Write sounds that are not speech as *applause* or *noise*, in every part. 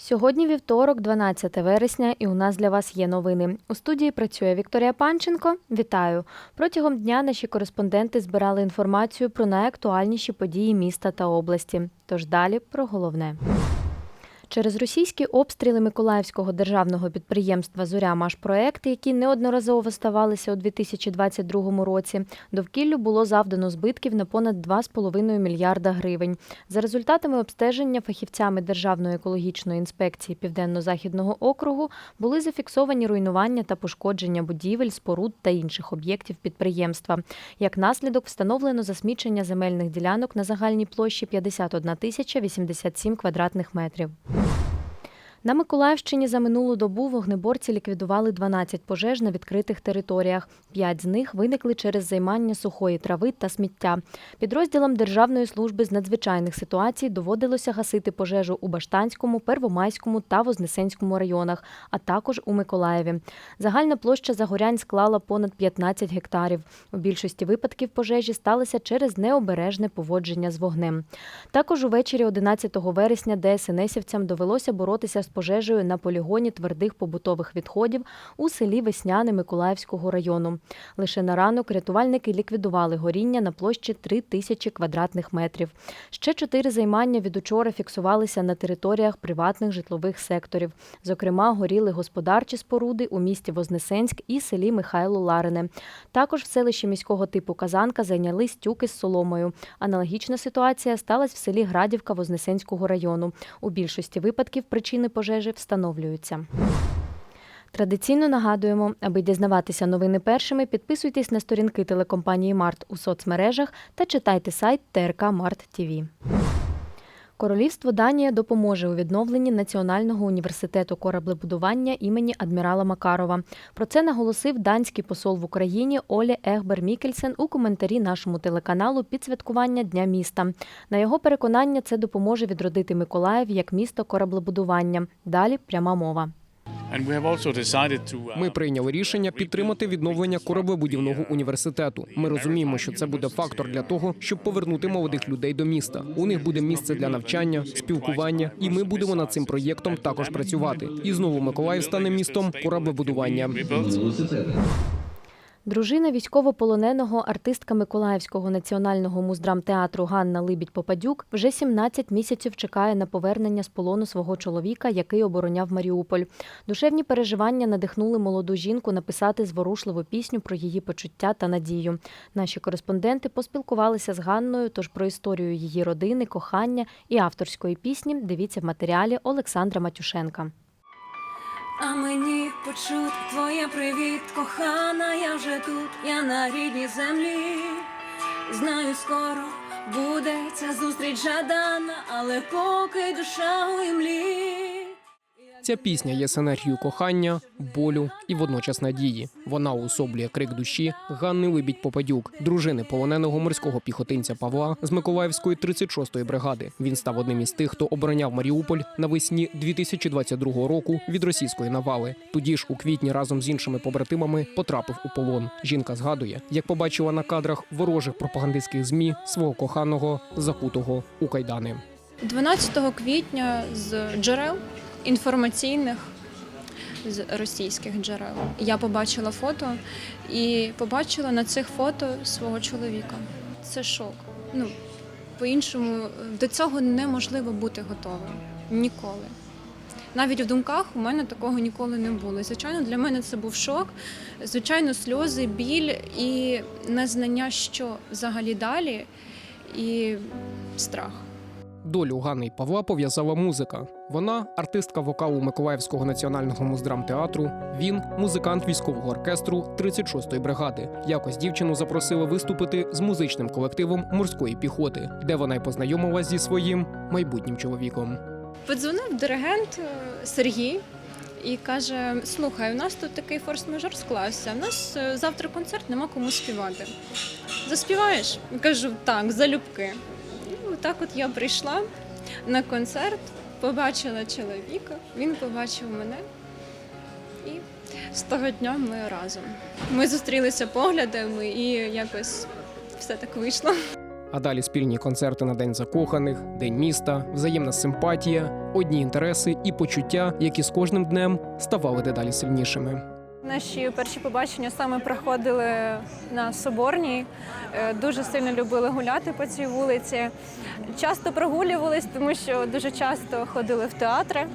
Сьогодні вівторок, 12 вересня, і у нас для вас є новини. У студії працює Вікторія Панченко. Вітаю! Протягом дня наші кореспонденти збирали інформацію про найактуальніші події міста та області. Тож далі про головне. Через російські обстріли Миколаївського державного підприємства Зоря Машпроекти, які неодноразово ставалися у 2022 році, довкіллю було завдано збитків на понад 2,5 мільярда гривень. За результатами обстеження фахівцями Державної екологічної інспекції Південно-Західного округу були зафіксовані руйнування та пошкодження будівель, споруд та інших об'єктів підприємства. Як наслідок встановлено засмічення земельних ділянок на загальній площі 51 тисяча 87 квадратних метрів. На Миколаївщині за минулу добу вогнеборці ліквідували 12 пожеж на відкритих територіях. П'ять з них виникли через займання сухої трави та сміття. Підрозділам Державної служби з надзвичайних ситуацій доводилося гасити пожежу у Баштанському, Первомайському та Вознесенському районах, а також у Миколаєві. Загальна площа загорянь склала понад 15 гектарів. У більшості випадків пожежі сталися через необережне поводження з вогнем. Також увечері 11 вересня ДСНСівцям довелося боротися з пожежею на полігоні твердих побутових відходів у селі Весняне Миколаївського району. Лише на ранок рятувальники ліквідували горіння на площі 3 тисячі квадратних метрів. Ще чотири займання від учора фіксувалися на територіях приватних житлових секторів. Зокрема, горіли господарчі споруди у місті Вознесенськ і селі Михайло Ларине. Також в селищі міського типу Казанка зайняли стюки з соломою. Аналогічна ситуація сталася в селі Градівка Вознесенського району. У більшості випадків причини пожежі встановлюються. Традиційно нагадуємо, аби дізнаватися новини першими, підписуйтесь на сторінки телекомпанії Март у соцмережах та читайте сайт ТРК Март ТІВІ. Королівство Данія допоможе у відновленні Національного університету кораблебудування імені адмірала Макарова. Про це наголосив данський посол в Україні Олі Егбер Мікельсен у коментарі нашому телеканалу під святкування Дня міста. На його переконання, це допоможе відродити Миколаїв як місто кораблебудування. Далі пряма мова. Ми прийняли рішення підтримати відновлення кораблебудівного університету. Ми розуміємо, що це буде фактор для того, щоб повернути молодих людей до міста. У них буде місце для навчання, спілкування, і ми будемо над цим проєктом також працювати. І знову Миколаїв стане містом кораблебудування. Дружина військовополоненого артистка Миколаївського національного муздрамтеатру Ганна Либідь Попадюк вже 17 місяців чекає на повернення з полону свого чоловіка, який обороняв Маріуполь. Душевні переживання надихнули молоду жінку написати зворушливу пісню про її почуття та надію. Наші кореспонденти поспілкувалися з Ганною. Тож про історію її родини, кохання і авторської пісні дивіться в матеріалі Олександра Матюшенка. А мені почут твоє привіт, кохана, я вже тут, я на рідній землі. Знаю, скоро буде ця зустріч жадана, але поки душа у імлі. Ця пісня є синергією кохання, болю і водночас надії. Вона уособлює крик душі Ганни Либідь Попадюк, дружини полоненого морського піхотинця Павла з Миколаївської 36-ї бригади. Він став одним із тих, хто обороняв Маріуполь навесні 2022 року від російської навали. Тоді ж у квітні разом з іншими побратимами потрапив у полон. Жінка згадує, як побачила на кадрах ворожих пропагандистських змі свого коханого закутого у кайдани. 12 квітня з джерел інформаційних з російських джерел я побачила фото і побачила на цих фото свого чоловіка. Це шок. Ну по-іншому до цього неможливо бути готовим ніколи. Навіть в думках у мене такого ніколи не було. Звичайно, для мене це був шок. Звичайно, сльози, біль і незнання, що взагалі далі, і страх. Долю Ганни й Павла пов'язала музика. Вона артистка вокалу Миколаївського національного муздрамтеатру. Він музикант військового оркестру 36-ї бригади. Якось дівчину запросили виступити з музичним колективом морської піхоти, де вона й познайомилась зі своїм майбутнім чоловіком. Подзвонив диригент е, Сергій і каже: Слухай, у нас тут такий форс-мажор склався. У нас е, завтра концерт, нема кому співати. Заспіваєш? Кажу, так, залюбки. Так от я прийшла на концерт, побачила чоловіка, він побачив мене. І з того дня ми разом. Ми зустрілися поглядами і якось все так вийшло. А далі спільні концерти на День закоханих, День міста, взаємна симпатія, одні інтереси і почуття, які з кожним днем ставали дедалі сильнішими. Наші перші побачення саме проходили на Соборній. Е, Дуже сильно любили гуляти по цій вулиці. Часто прогулювались, тому що дуже часто ходили в театри.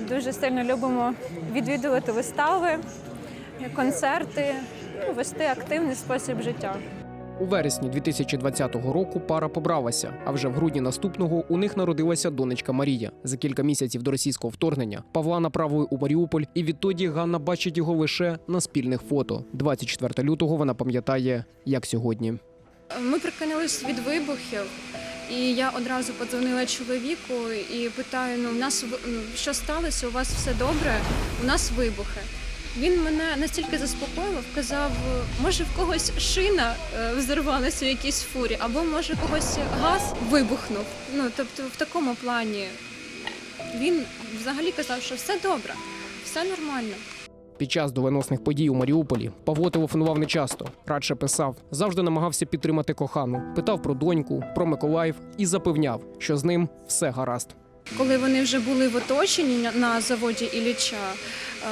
Дуже сильно любимо відвідувати вистави, концерти, ну, вести активний спосіб життя. У вересні 2020 року пара побралася, а вже в грудні наступного у них народилася донечка Марія. За кілька місяців до російського вторгнення Павла направили у Маріуполь, і відтоді Ганна бачить його лише на спільних фото. 24 лютого вона пам'ятає, як сьогодні. Ми прикинулись від вибухів, і я одразу подзвонила чоловіку і питаю: ну, у нас ну, що сталося? У вас все добре? У нас вибухи. Він мене настільки заспокоїв, казав, може в когось шина е, взорвалася у якійсь фурі, або може когось газ вибухнув. Ну тобто, в такому плані він взагалі казав, що все добре, все нормально. Під час доленосних подій у Маріуполі Павло телефонував нечасто, радше писав, завжди намагався підтримати кохану, питав про доньку, про Миколаїв і запевняв, що з ним все гаразд. коли вони вже були в оточенні на- на заводі Ілліча, е,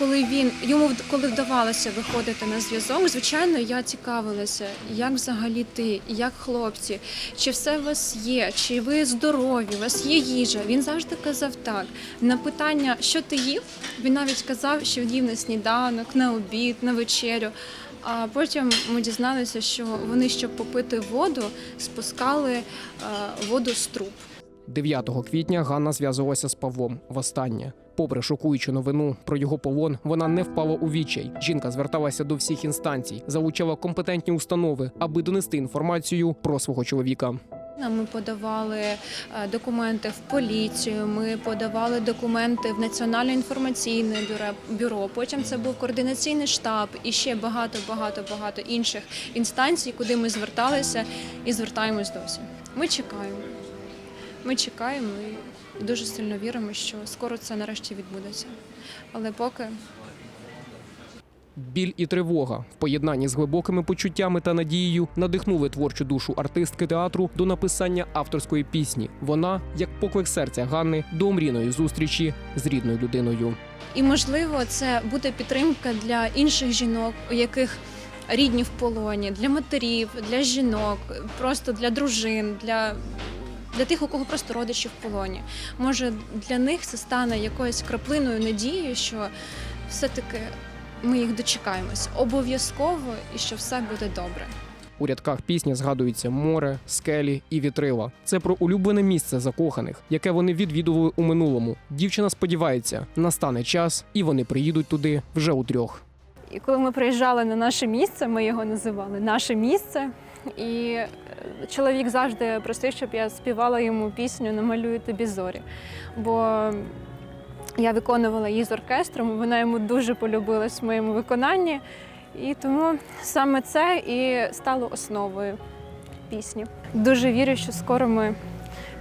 коли він йому коли вдавалося виходити на зв'язок, звичайно, я цікавилася, як взагалі ти, як хлопці, чи все у вас є, чи ви здорові, у вас є їжа. Він завжди казав так. На питання, що ти їв, він навіть казав, що їв на сніданок, на обід, на вечерю. А потім ми дізналися, що вони, щоб попити воду, спускали е, воду з труб. 9 квітня Ганна зв'язувалася з Павлом востаннє. Попри шокуючу новину про його полон, вона не впала у відчай. Жінка зверталася до всіх інстанцій, залучала компетентні установи, аби донести інформацію про свого чоловіка. Ми подавали е, документи в поліцію, ми подавали документи в Національне інформаційне бюро. Потім це був координаційний штаб і ще багато, багато, багато інших інстанцій, куди ми зверталися і звертаємось досі. Ми чекаємо. Ми чекаємо і дуже сильно віримо, що скоро це нарешті відбудеться. Але поки Біль і тривога в поєднанні з глибокими почуттями та надією надихнули творчу душу артистки театру до написання авторської пісні. Вона як поклик серця Ганни до омріної зустрічі з рідною людиною. І можливо, це буде підтримка для інших жінок, у яких рідні в полоні, для матерів, для жінок, просто для дружин, для, для тих, у кого просто родичі в полоні. Може, для них це стане якоюсь краплиною надії, що все-таки ми їх дочекаємось обов'язково і що все буде добре. У рядках пісні згадується море, скелі і вітрила. Це про улюблене місце закоханих, яке вони відвідували у минулому. Дівчина сподівається, настане час, і вони приїдуть туди вже утрьох. І коли ми приїжджали на наше місце, ми його називали наше місце. І е, чоловік завжди просив, щоб я співала йому пісню Намалюю тобі зорі. Бо я виконувала її з оркестром, вона йому дуже полюбилась в моєму виконанні. І тому саме це і стало основою пісні. Дуже вірю, що скоро ми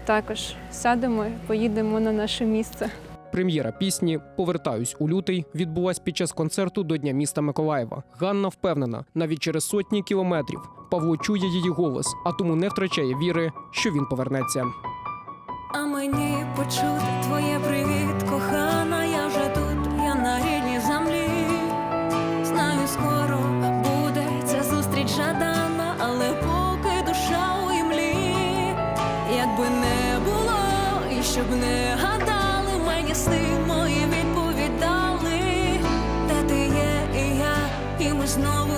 також сядемо і поїдемо на наше місце. Прем'єра пісні Повертаюсь у лютий відбулась під час концерту до Дня міста Миколаєва. Ганна впевнена, навіть через сотні кілометрів Павло чує її голос, а тому не втрачає віри, що він повернеться. А мені почути твоє привіт, знову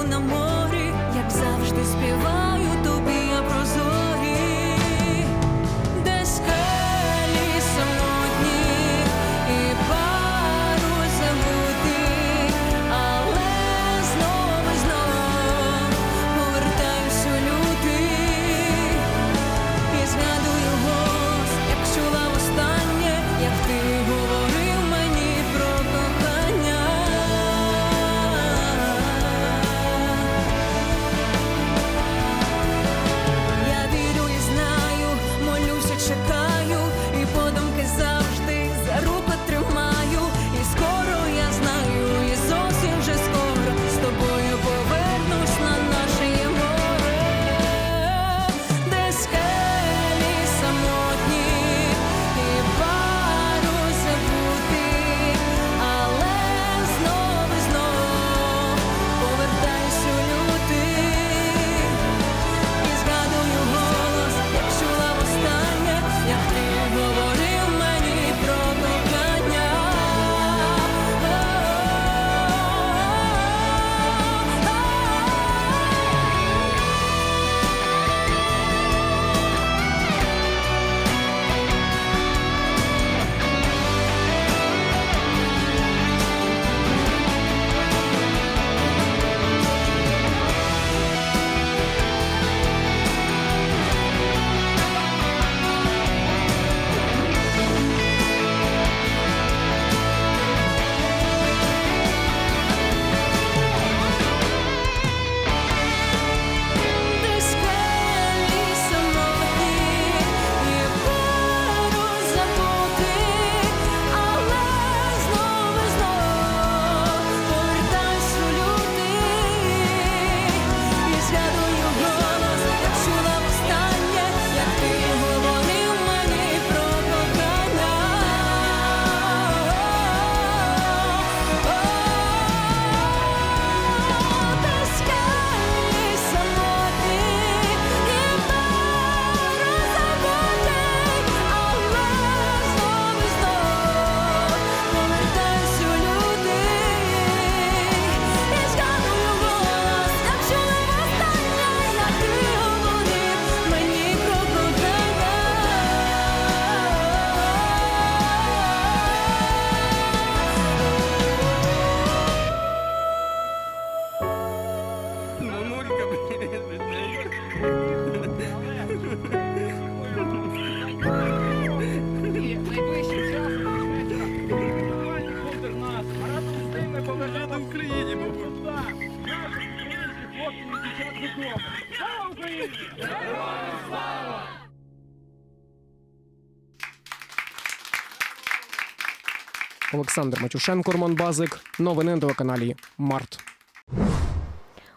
Олександр Матюшенко, Роман Базик. Новини на телеканалі Март.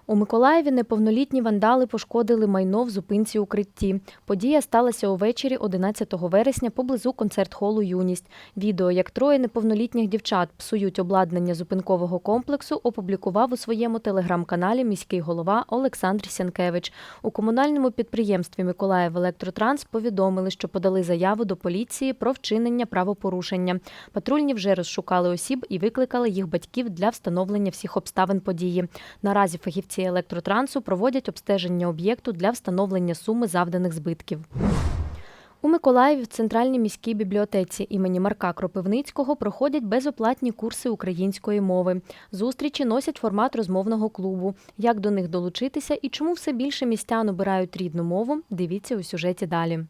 У Миколаєві неповнолітні вандали пошкодили майно в зупинці укритті. Подія сталася увечері 11 вересня поблизу концерт-холу Юність. Відео, як троє неповнолітніх дівчат псують обладнання зупинкового комплексу, опублікував у своєму телеграм-каналі міський голова Олександр Сянкевич. У комунальному підприємстві Миколаїв Електротранс повідомили, що подали заяву до поліції про вчинення правопорушення. Патрульні вже розшукали осіб і викликали їх батьків для встановлення всіх обставин події. Наразі фахівці електротрансу проводять обстеження об'єкту для встановлення суми завданих збитків. У Миколаєві в центральній міській бібліотеці імені Марка Кропивницького проходять безоплатні курси української мови. Зустрічі носять формат розмовного клубу. Як до них долучитися і чому все більше містян обирають рідну мову? Дивіться у сюжеті далі.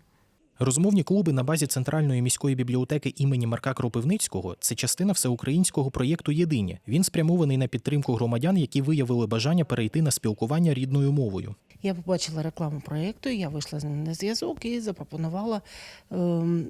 Розмовні клуби на базі Центральної міської бібліотеки імені Марка Кропивницького це частина всеукраїнського проєкту Єдині. Він спрямований на підтримку громадян, які виявили бажання перейти на спілкування рідною мовою. Я побачила рекламу проєкту, я вийшла з ним на зв'язок і запропонувала ем,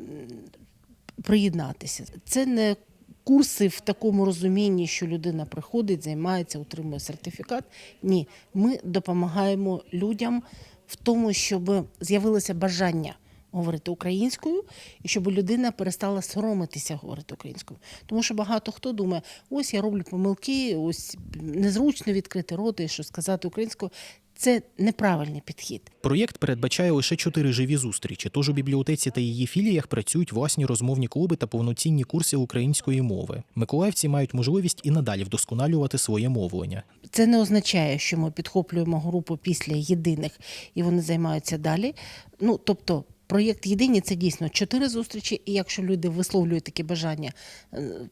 приєднатися. Це не курси в такому розумінні, що людина приходить, займається, отримує сертифікат. Ні, ми допомагаємо людям в тому, щоб з'явилося бажання. Говорити українською, і щоб людина перестала соромитися говорити українською. Тому що багато хто думає, ось я роблю помилки, ось незручно відкрити роти, що сказати українською. Це неправильний підхід. Проєкт передбачає лише чотири живі зустрічі. Тож у бібліотеці та її філіях працюють власні розмовні клуби та повноцінні курси української мови. Миколаївці мають можливість і надалі вдосконалювати своє мовлення. Це не означає, що ми підхоплюємо групу після єдиних і вони займаються далі. Ну тобто. Проєкт єдині це дійсно чотири зустрічі, і якщо люди висловлюють таке бажання е,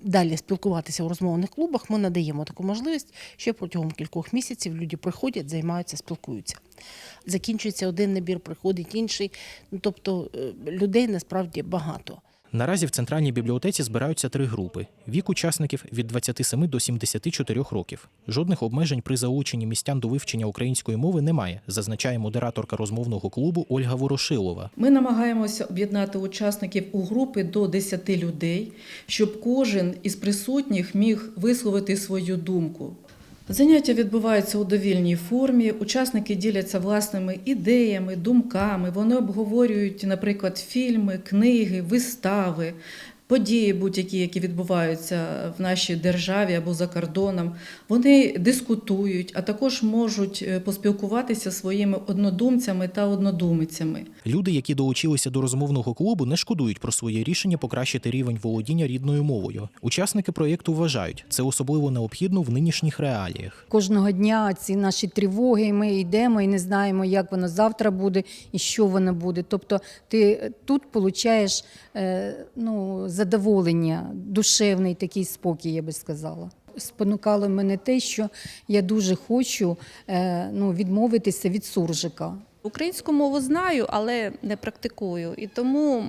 далі спілкуватися у розмовних клубах, ми надаємо таку можливість, що протягом кількох місяців люди приходять, займаються, спілкуються. Закінчується один набір, приходить інший. Ну тобто е, людей насправді багато. Наразі в центральній бібліотеці збираються три групи: вік учасників від 27 до 74 років. Жодних обмежень при залученні містян до вивчення української мови немає, зазначає модераторка розмовного клубу Ольга Ворошилова. Ми намагаємося об'єднати учасників у групи до 10 людей, щоб кожен із присутніх міг висловити свою думку. Заняття відбуваються у довільній формі. Учасники діляться власними ідеями, думками. Вони обговорюють, наприклад, фільми, книги, вистави, події будь-які, які відбуваються в нашій державі або за кордоном. Вони дискутують, а також можуть е, поспілкуватися своїми однодумцями та однодумицями. Люди, які долучилися до розмовного клубу, не шкодують про своє рішення покращити рівень володіння рідною мовою. Учасники проєкту вважають, це особливо необхідно в нинішніх реаліях. Кожного дня ці наші тривоги, ми йдемо і не знаємо, як воно завтра буде і що воно буде. Тобто ти тут получаєш е, ну, задоволення, душевний такий спокій, я би сказала. Спонукало мене те, що я дуже хочу е, ну, відмовитися від суржика. Українську мову знаю, але не практикую. І тому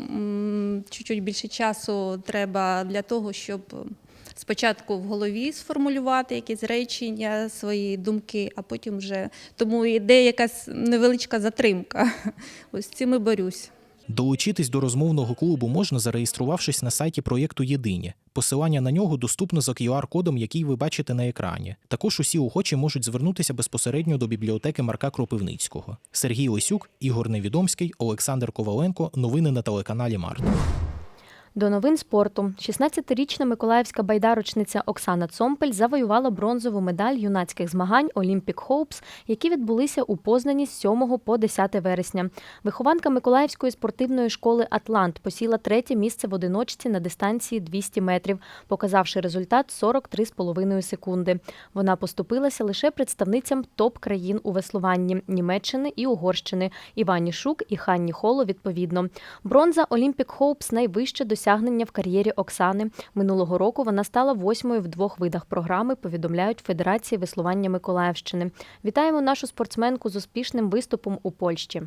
чуть-чуть більше часу треба для того, щоб спочатку в голові сформулювати якісь речення, свої думки, а потім вже тому йде якась невеличка затримка. *laughs* Ось з цим і борюсь. Долучитись до розмовного клубу можна, зареєструвавшись на сайті проєкту Єдині. Посилання на нього доступно за QR-кодом, який ви бачите на екрані. Також усі охочі можуть звернутися безпосередньо до бібліотеки Марка Кропивницького. Сергій Лисюк, Ігор Невідомський, Олександр Коваленко. Новини на телеканалі Март. До новин спорту 16-річна миколаївська байдарочниця Оксана Цомпель завоювала бронзову медаль юнацьких змагань Olympic Hopes, які відбулися у Познані з 7 по 10 вересня. Вихованка Миколаївської спортивної школи Атлант посіла третє місце в одиночці на дистанції 200 метрів, показавши результат 43,5 секунди. Вона поступилася лише представницям топ-країн у веслуванні Німеччини і Угорщини Івані Шук і Ханні Холо відповідно. Бронза Olympic Hopes – найвище досягнення в кар'єрі Оксани. Минулого року вона стала восьмою в двох видах програми, повідомляють Федерації веслування Миколаївщини. Вітаємо нашу спортсменку з успішним виступом у Польщі.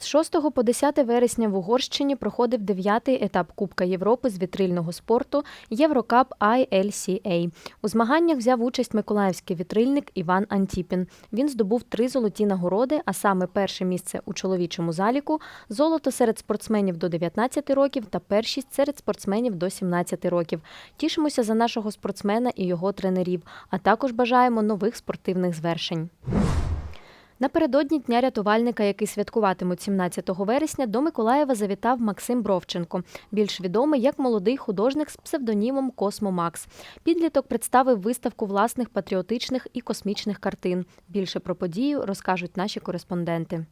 З 6 по 10 вересня в Угорщині проходив дев'ятий етап Кубка Європи з вітрильного спорту Єврокап ILCA. У змаганнях взяв участь миколаївський вітрильник Іван Антіпін. Він здобув три золоті нагороди, а саме перше місце у чоловічому заліку, золото серед спортсменів до 19 років та першість серед спортсменів до 17 років. Тішимося за нашого спортсмена і його тренерів, а також бажаємо нових спортивних звершень. Напередодні Дня рятувальника, який святкуватимуть 17 вересня, до Миколаєва завітав Максим Бровченко, більш відомий як молодий художник з псевдонімом Космо Макс. Підліток представив виставку власних патріотичних і космічних картин. Більше про подію розкажуть наші кореспонденти.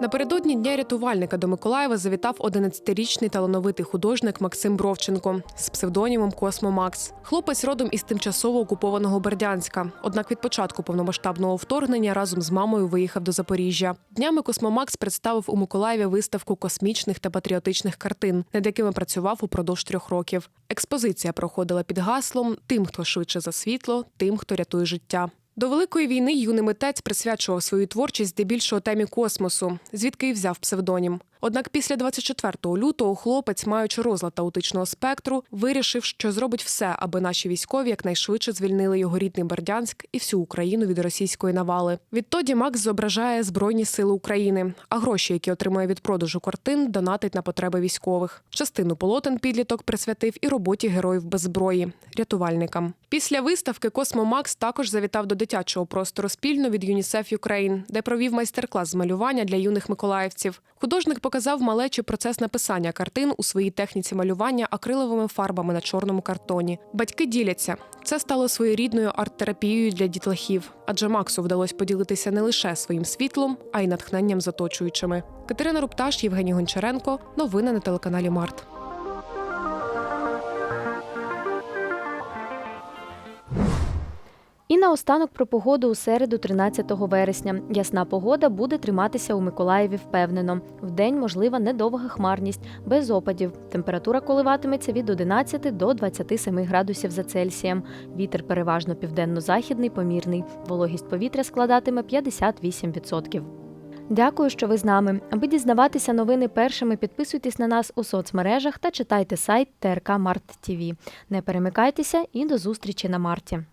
Напередодні дня рятувальника до Миколаєва завітав 11-річний талановитий художник Максим Бровченко з псевдонімом Космо Макс. Хлопець родом із тимчасово окупованого Бердянська. Однак від початку повномасштабного вторгнення разом з мамою виїхав до Запоріжжя. Днями Космо Макс представив у Миколаєві виставку космічних та патріотичних картин, над якими працював упродовж трьох років. Експозиція проходила під гаслом Тим, хто швидше за світло, тим, хто рятує життя. До великої війни юний митець присвячував свою творчість здебільшого темі космосу, звідки й взяв псевдонім. Однак після 24 лютого хлопець, маючи розлад аутичного спектру, вирішив, що зробить все, аби наші військові якнайшвидше звільнили його рідний Бердянськ і всю Україну від російської навали. Відтоді Макс зображає Збройні сили України, а гроші, які отримує від продажу картин, донатить на потреби військових. Частину полотен підліток присвятив і роботі героїв без зброї рятувальникам. Після виставки Космо Макс також завітав до дитячого простору спільно від ЮНІСЕФ Юкрейн, де провів майстер-клас з малювання для юних миколаївців. Художник показав малечі процес написання картин у своїй техніці малювання акриловими фарбами на чорному картоні. Батьки діляться. Це стало своєрідною арт-терапією для дітлахів, адже Максу вдалося поділитися не лише своїм світлом, а й натхненням з оточуючими. Катерина Рупташ, Євгеній Гончаренко. Новини на телеканалі Март. І наостанок про погоду у середу, 13 вересня. Ясна погода буде триматися у Миколаєві впевнено. Вдень можлива недовга хмарність, без опадів. Температура коливатиметься від 11 до 27 градусів за Цельсієм. Вітер переважно південно-західний, помірний. Вологість повітря складатиме 58%. Дякую, що ви з нами. Аби дізнаватися новини першими, підписуйтесь на нас у соцмережах та читайте сайт ТРК Март ТВ. Не перемикайтеся і до зустрічі на марті.